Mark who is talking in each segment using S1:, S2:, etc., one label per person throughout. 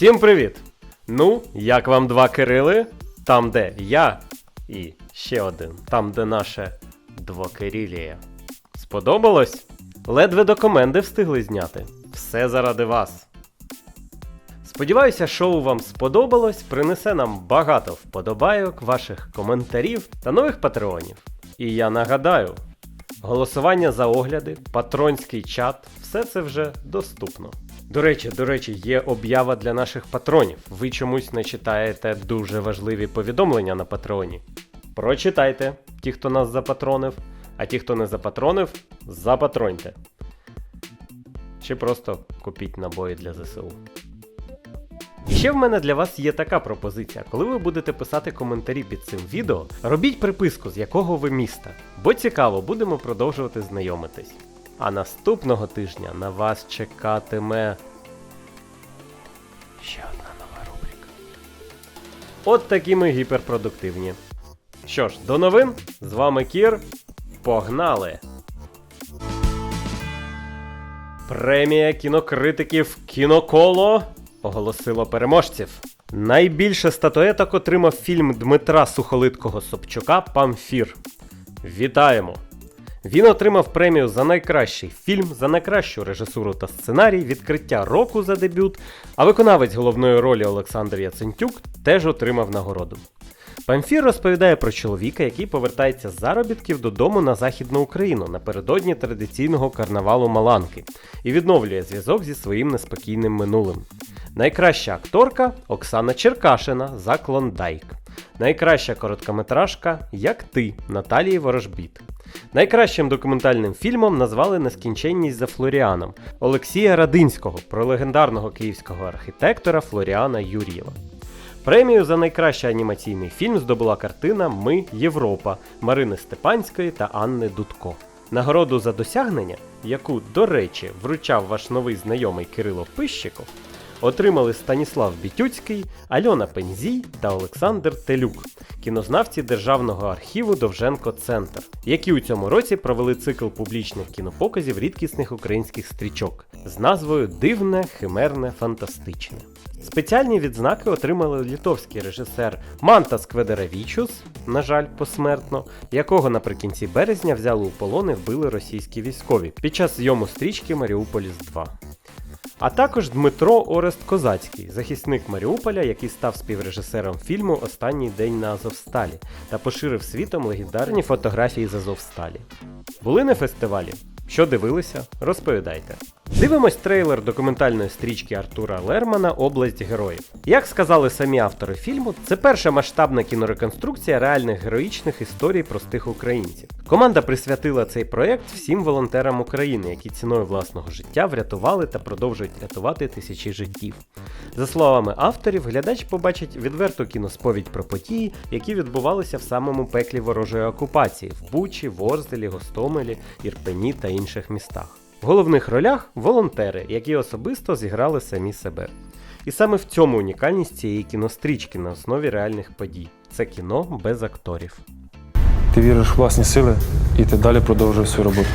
S1: Всім привіт! Ну, як вам два Кирили? Там, де я і ще один, там, де наше двокирилія. Сподобалось? Ледве документи встигли зняти. Все заради вас. Сподіваюся, шоу вам сподобалось, принесе нам багато вподобайок, ваших коментарів та нових патреонів. І я нагадаю, голосування за огляди, патронський чат все це вже доступно. До речі, до речі, є об'ява для наших патронів. Ви чомусь не читаєте дуже важливі повідомлення на патреоні. Прочитайте, ті, хто нас запатронив, а ті, хто не запатронив, запатроньте. Чи просто купіть набої для ЗСУ. І ще в мене для вас є така пропозиція. Коли ви будете писати коментарі під цим відео, робіть приписку, з якого ви міста. Бо цікаво, будемо продовжувати знайомитись. А наступного тижня на вас чекатиме. Ще одна нова рубрика. От такі ми гіперпродуктивні. Що ж, до новин. З вами Кір. Погнали! Премія кінокритиків Кіноколо оголосило переможців. Найбільше статуеток отримав фільм Дмитра Сухолиткого Собчука Памфір. Вітаємо! Він отримав премію за найкращий фільм, за найкращу режисуру та сценарій, відкриття року за дебют, а виконавець головної ролі Олександр Яцентюк теж отримав нагороду. Памфір розповідає про чоловіка, який повертається з заробітків додому на Західну Україну напередодні традиційного карнавалу Маланки і відновлює зв'язок зі своїм неспокійним минулим. Найкраща акторка Оксана Черкашина за Клондайк. Найкраща короткометражка Як ти Наталії Ворожбіт. Найкращим документальним фільмом назвали Нескінченність за Флоріаном Олексія Радинського про легендарного київського архітектора Флоріана Юр'єва. Премію за найкращий анімаційний фільм здобула картина Ми Європа Марини Степанської та Анни Дудко. Нагороду за досягнення, яку, до речі, вручав ваш новий знайомий Кирило Пищиков, отримали Станіслав Бітюцький, Альона Пензій та Олександр Телюк, кінознавці Державного архіву Довженко Центр, які у цьому році провели цикл публічних кінопоказів рідкісних українських стрічок з назвою Дивне, химерне, фантастичне. Спеціальні відзнаки отримали літовський режисер Мантас Кведеравічус, на жаль, посмертно, якого наприкінці березня взяли у полон вбили російські військові під час зйому стрічки Маріуполіс 2. А також Дмитро Орест Козацький, захисник Маріуполя, який став співрежисером фільму Останній день на Азовсталі та поширив світом легендарні фотографії з Азовсталі. Були на фестивалі? Що дивилися? Розповідайте. Дивимось трейлер документальної стрічки Артура Лермана Область героїв. Як сказали самі автори фільму, це перша масштабна кінореконструкція реальних героїчних історій простих українців. Команда присвятила цей проєкт всім волонтерам України, які ціною власного життя врятували та продовжують рятувати тисячі життів. За словами авторів, глядач побачить відверту кіносповідь про події, які відбувалися в самому пеклі ворожої окупації в Бучі, Ворзелі, Гостомелі, Ірпені та інших містах. В головних ролях волонтери, які особисто зіграли самі себе. І саме в цьому унікальність цієї кінострічки на основі реальних подій. Це кіно без акторів.
S2: Ти віриш в власні сили і ти далі продовжуєш свою роботу.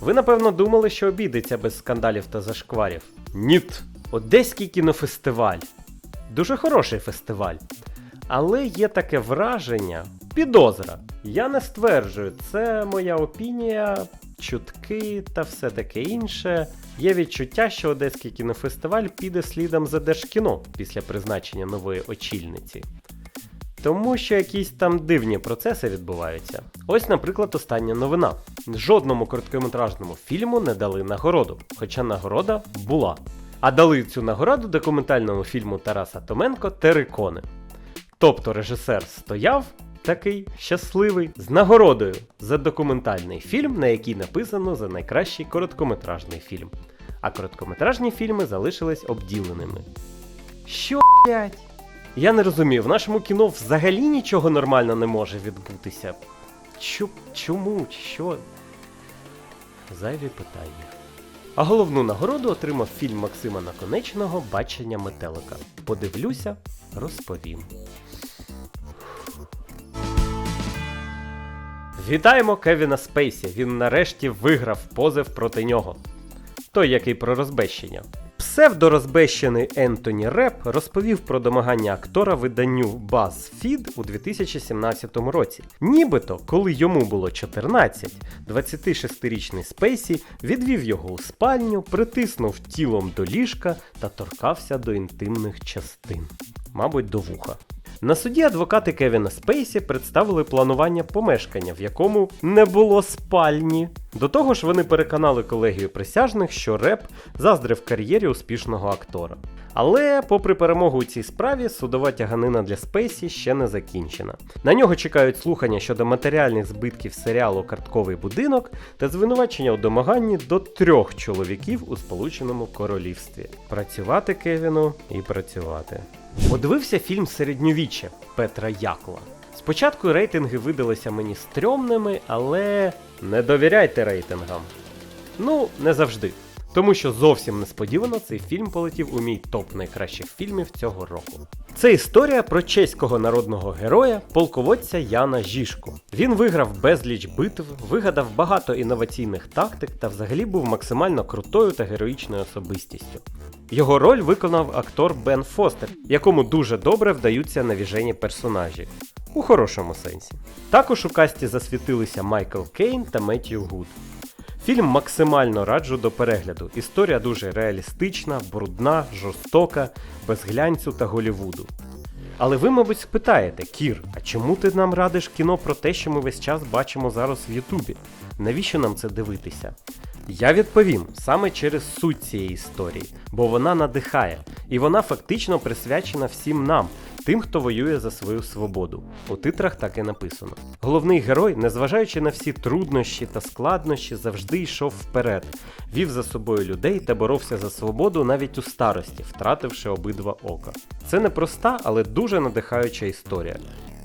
S1: Ви напевно думали, що обійдеться без скандалів та зашкварів. Ніт! Одеський кінофестиваль. Дуже хороший фестиваль. Але є таке враження, підозра. Я не стверджую, це моя опінія, чутки та все таке інше. Є відчуття, що Одеський кінофестиваль піде слідом за Держкіно після призначення нової очільниці. Тому що якісь там дивні процеси відбуваються. Ось, наприклад, остання новина. Жодному короткометражному фільму не дали нагороду, хоча нагорода була. А дали цю нагороду документальному фільму Тараса Томенко Терикони. Тобто режисер стояв такий щасливий з нагородою за документальний фільм, на який написано за найкращий короткометражний фільм. А короткометражні фільми залишились обділеними. Що, блять? Я не розумію, в нашому кіно взагалі нічого нормально не може відбутися. Чу, чому? Що? Зайві питання. А головну нагороду отримав фільм Максима Наконечного Бачення метелика. Подивлюся, розповім. Вітаємо Кевіна Спейсі. Він нарешті виграв позив проти нього. Той, який про розбещення. Псевдорозбещений Ентоні Реп розповів про домагання актора виданню BuzzFeed у 2017 році. Нібито, коли йому було 14, 26-річний Спейсі відвів його у спальню, притиснув тілом до ліжка та торкався до інтимних частин, мабуть, до вуха. На суді адвокати Кевіна Спейсі представили планування помешкання, в якому не було спальні. До того ж, вони переконали колегію присяжних, що реп заздрив кар'єрі успішного актора. Але, попри перемогу у цій справі, судова тяганина для Спейсі ще не закінчена. На нього чекають слухання щодо матеріальних збитків серіалу Картковий будинок та звинувачення у домаганні до трьох чоловіків у Сполученому Королівстві. Працювати Кевіну і працювати. Подивився фільм Середньовіччя Петра Якова. Спочатку рейтинги видалися мені стрьомними, але не довіряйте рейтингам. Ну, не завжди. Тому що зовсім несподівано цей фільм полетів у мій топ найкращих фільмів цього року. Це історія про чеського народного героя, полководця Яна Жішку. Він виграв безліч битв, вигадав багато інноваційних тактик та взагалі був максимально крутою та героїчною особистістю. Його роль виконав актор Бен Фостер, якому дуже добре вдаються навіжені персонажі. У хорошому сенсі. Також у касті засвітилися Майкл Кейн та Меттью Гуд. Фільм максимально раджу до перегляду. Історія дуже реалістична, брудна, жорстока, без глянцю та Голівуду. Але ви, мабуть, спитаєте, Кір, а чому ти нам радиш кіно про те, що ми весь час бачимо зараз в Ютубі? Навіщо нам це дивитися? Я відповім саме через суть цієї історії, бо вона надихає, і вона фактично присвячена всім нам, тим, хто воює за свою свободу. У титрах так і написано. Головний герой, незважаючи на всі труднощі та складнощі, завжди йшов вперед, вів за собою людей та боровся за свободу навіть у старості, втративши обидва ока. Це непроста, але дуже надихаюча історія.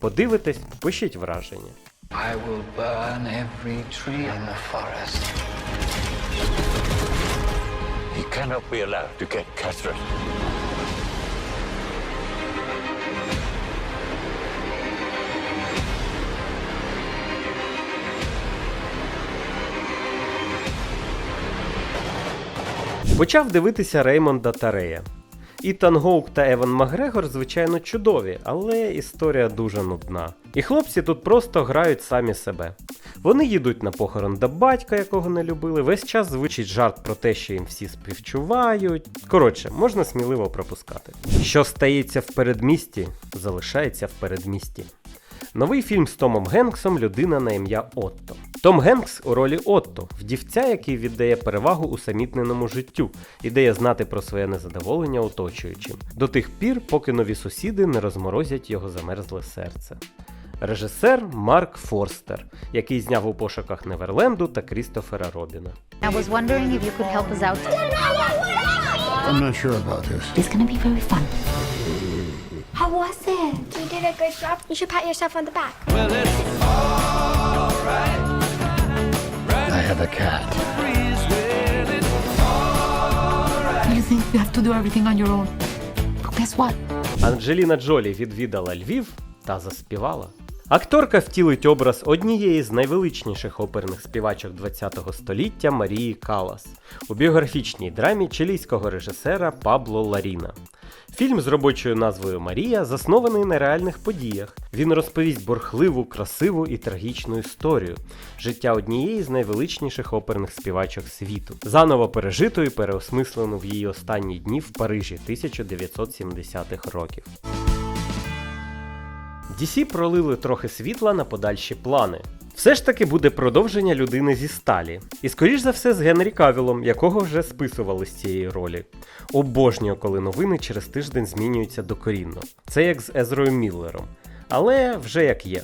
S1: Подивитесь, пишіть враження.
S3: I will burn every tree in the forest.
S4: He cannot be allowed to get Catherine.
S1: Почав дивитися Реймонда Тарея. Ітан Гоук та Еван Макгрегор, звичайно, чудові, але історія дуже нудна. І хлопці тут просто грають самі себе. Вони їдуть на похорон до батька, якого не любили. Весь час звучить жарт про те, що їм всі співчувають. Коротше, можна сміливо пропускати. Що стається в передмісті, залишається в передмісті. Новий фільм з Томом Генксом Людина на ім'я Отто. Том Генкс у ролі Отто, вдівця, який віддає перевагу усамітненому життю і дає знати про своє незадоволення оточуючим, до тих пір, поки нові сусіди не розморозять його замерзле серце. Режисер Марк Форстер, який зняв у пошуках Неверленду та Крістофера Робіна.
S5: It's.
S6: How was it? You did a good job. You should pat yourself on the back.
S7: I have a cat.
S8: You think you have to do everything on your own? But guess what?
S1: Анджеліна Джолі відвідала Львів та заспівала. Акторка втілить образ однієї з найвеличніших оперних співачок ХХ століття Марії Калас у біографічній драмі чилійського режисера Пабло Ларіна. Фільм з робочою назвою Марія заснований на реальних подіях. Він розповість бурхливу, красиву і трагічну історію життя однієї з найвеличніших оперних співачок світу, заново пережиту і переосмислену в її останні дні в Парижі 1970-х років. DC пролили трохи світла на подальші плани. Все ж таки буде продовження людини зі сталі. І скоріш за все з Генрі Кавілом, якого вже списували з цієї ролі. Обожнюю, коли новини через тиждень змінюються докорінно. Це як з Езрою Міллером. Але вже як є.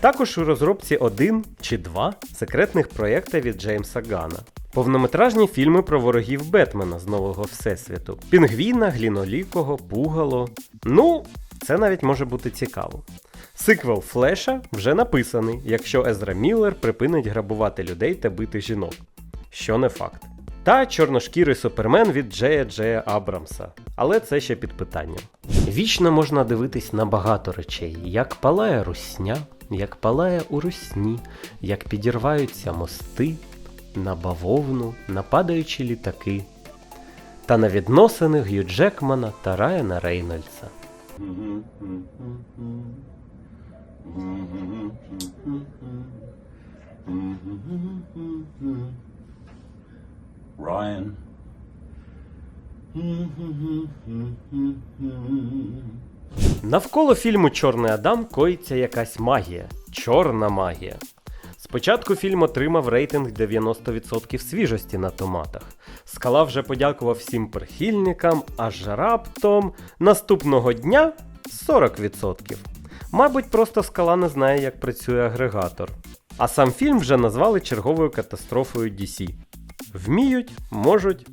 S1: Також у розробці один чи два секретних проєкта від Джеймса Гана. Повнометражні фільми про ворогів Бетмена з нового Всесвіту. Пінгвіна, Глінолікого, Пугало. Ну, це навіть може бути цікаво. Сиквел Флеша вже написаний, якщо Езра Міллер припинить грабувати людей та бити жінок. що не факт. Та чорношкірий супермен від Джея Джея Абрамса. Але це ще під питанням. Вічно можна дивитись на багато речей, як палає русня, як палає у русні, як підірваються мости, на бавовну, на падаючі літаки, та на відносини Г'ю Джекмана та Райана Рейнольдса.
S4: Ryan.
S1: Навколо фільму Чорний Адам коїться якась магія. Чорна магія. Спочатку фільм отримав рейтинг 90% свіжості на томатах. Скала вже подякував всім прихильникам, аж раптом наступного дня 40%. Мабуть, просто скала не знає, як працює агрегатор. А сам фільм вже назвали черговою катастрофою DC. Вміють, можуть,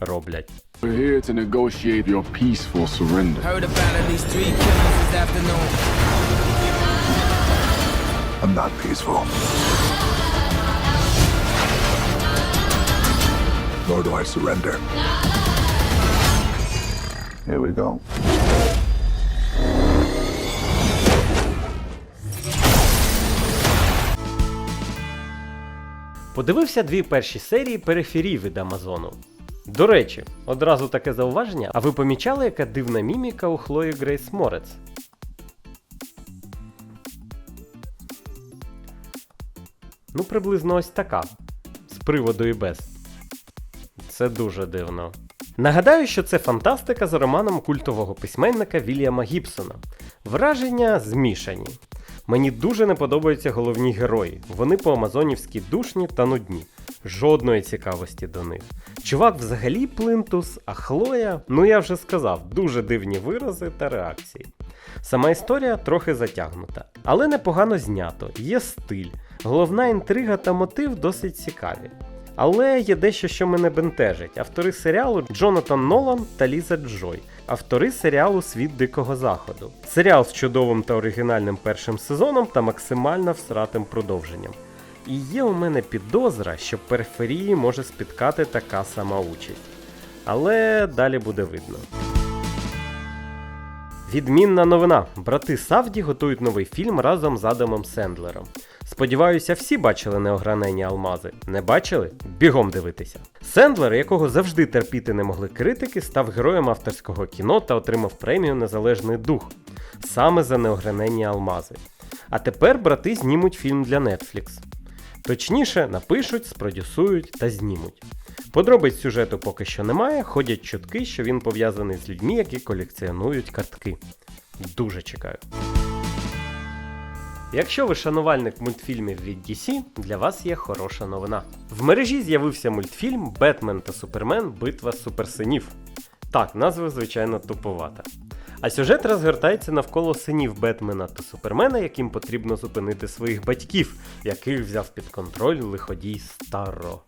S1: роблять.
S9: We're here to negotiate your peaceful surrender.
S10: Heard about at least three killings this afternoon.
S7: I'm not peaceful. Nor do I surrender. Here we go.
S1: Подивився дві перші серії периферії від Амазону. До речі, одразу таке зауваження, а ви помічали, яка дивна міміка у Хлої Грейс Морец? Ну, приблизно ось така. З приводу і без. Це дуже дивно. Нагадаю, що це фантастика за романом культового письменника Вільяма Гібсона. Враження змішані. Мені дуже не подобаються головні герої. Вони по-амазонівськи душні та нудні. Жодної цікавості до них. Чувак взагалі плинтус, а Хлоя, ну я вже сказав, дуже дивні вирази та реакції. Сама історія трохи затягнута, але непогано знято, є стиль, головна інтрига та мотив досить цікаві. Але є дещо, що мене бентежить. Автори серіалу Джонатан Нолан та Ліза Джой. Автори серіалу Світ Дикого Заходу. Серіал з чудовим та оригінальним першим сезоном та максимально всратим продовженням. І є у мене підозра, що периферії може спіткати така сама участь. Але далі буде видно. Відмінна новина. Брати Савді готують новий фільм разом з Адамом Сендлером. Сподіваюся, всі бачили неогранені алмази. Не бачили? Бігом дивитися. Сендлер, якого завжди терпіти не могли критики, став героєм авторського кіно та отримав премію Незалежний дух саме за неогранені алмази. А тепер брати знімуть фільм для Netflix. Точніше, напишуть, спродюсують та знімуть. Подробиць сюжету поки що немає, ходять чутки, що він пов'язаний з людьми, які колекціонують картки. Дуже чекаю. Якщо ви шанувальник мультфільмів від DC, для вас є хороша новина. В мережі з'явився мультфільм Бетмен та Супермен Битва суперсинів. Так, назва, звичайно, туповата. А сюжет розгортається навколо синів Бетмена та Супермена, яким потрібно зупинити своїх батьків, яких взяв під контроль лиходій Старро.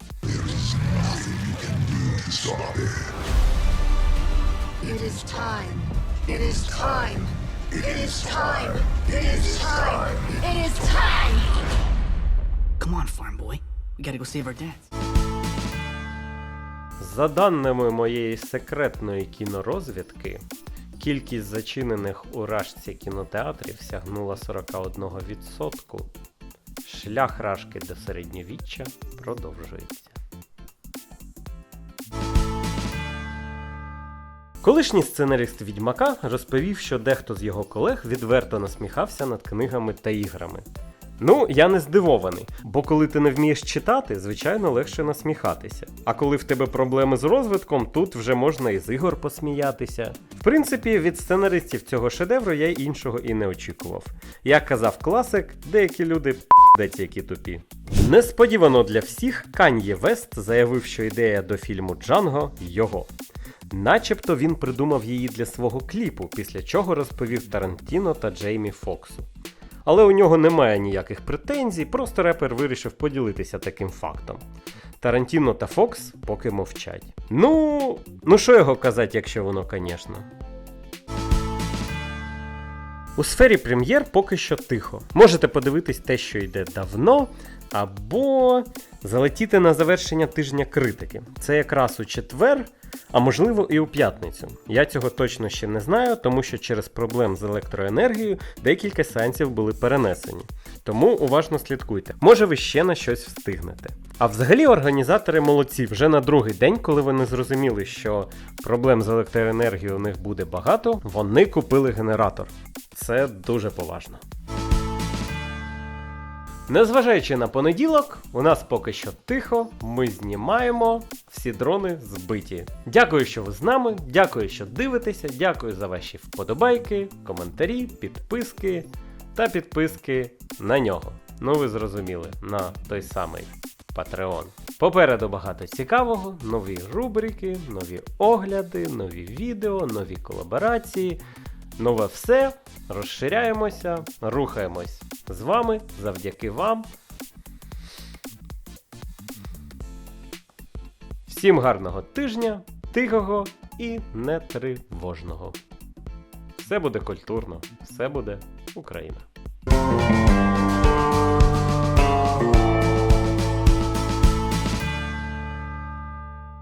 S6: It is time. It is time. It is time. It is time. It is time.
S10: Come on, farm boy. We gotta go save our dads.
S1: За даними моєї секретної кінорозвідки, кількість зачинених у рашці кінотеатрів сягнула 41%. Шлях рашки до середньовіччя продовжується. Колишній сценарист Відьмака розповів, що дехто з його колег відверто насміхався над книгами та іграми. Ну, я не здивований, бо коли ти не вмієш читати, звичайно легше насміхатися. А коли в тебе проблеми з розвитком, тут вже можна і з ігор посміятися. В принципі, від сценаристів цього шедевру я іншого і не очікував. Як казав класик, деякі люди п***дець які тупі. Несподівано для всіх Кан'є Вест заявив, що ідея до фільму Джанго його. Начебто він придумав її для свого кліпу, після чого розповів Тарантіно та Джеймі Фоксу. Але у нього немає ніяких претензій, просто репер вирішив поділитися таким фактом. Тарантіно та Фокс поки мовчать. Ну, ну що його казати, якщо воно, звісно. У сфері прем'єр поки що тихо. Можете подивитись те, що йде давно, або залетіти на завершення тижня критики. Це якраз у четвер, а можливо і у п'ятницю. Я цього точно ще не знаю, тому що через проблем з електроенергією декілька сеансів були перенесені. Тому уважно слідкуйте. Може ви ще на щось встигнете. А взагалі організатори молодці вже на другий день, коли вони зрозуміли, що проблем з електроенергією у них буде багато, вони купили генератор. Це дуже поважно. Незважаючи на понеділок, у нас поки що тихо, ми знімаємо, всі дрони збиті. Дякую, що ви з нами, дякую, що дивитеся, дякую за ваші вподобайки, коментарі, підписки та підписки на нього. Ну ви зрозуміли, на той самий Patreon. Попереду багато цікавого, нові рубрики, нові огляди, нові відео, нові колаборації. Нове все. Розширяємося, рухаємось з вами завдяки вам. Всім гарного тижня, тихого і нетривожного. Все буде культурно, все буде Україна.